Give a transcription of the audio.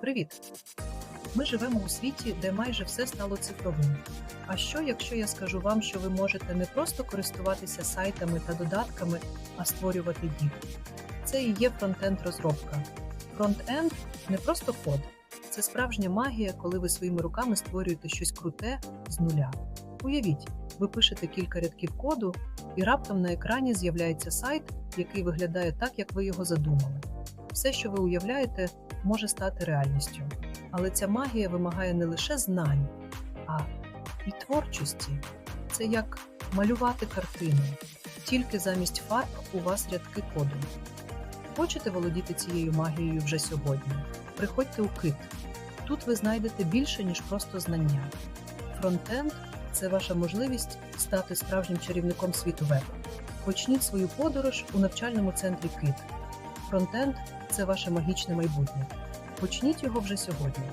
Привіт! Ми живемо у світі, де майже все стало цифровим. А що, якщо я скажу вам, що ви можете не просто користуватися сайтами та додатками, а створювати їх? Це і є фронтенд розробка. Фронтенд не просто код, це справжня магія, коли ви своїми руками створюєте щось круте з нуля. Уявіть, ви пишете кілька рядків коду, і раптом на екрані з'являється сайт, який виглядає так, як ви його задумали. Все, що ви уявляєте, може стати реальністю. Але ця магія вимагає не лише знань, а і творчості. Це як малювати картину, тільки замість фарб у вас рядки коду. Хочете володіти цією магією вже сьогодні? Приходьте у кит. Тут ви знайдете більше, ніж просто знання. Фронтенд це ваша можливість стати справжнім чарівником світу веб. Почніть свою подорож у навчальному центрі Кит. Фронтенд це ваше магічне майбутнє. Почніть його вже сьогодні.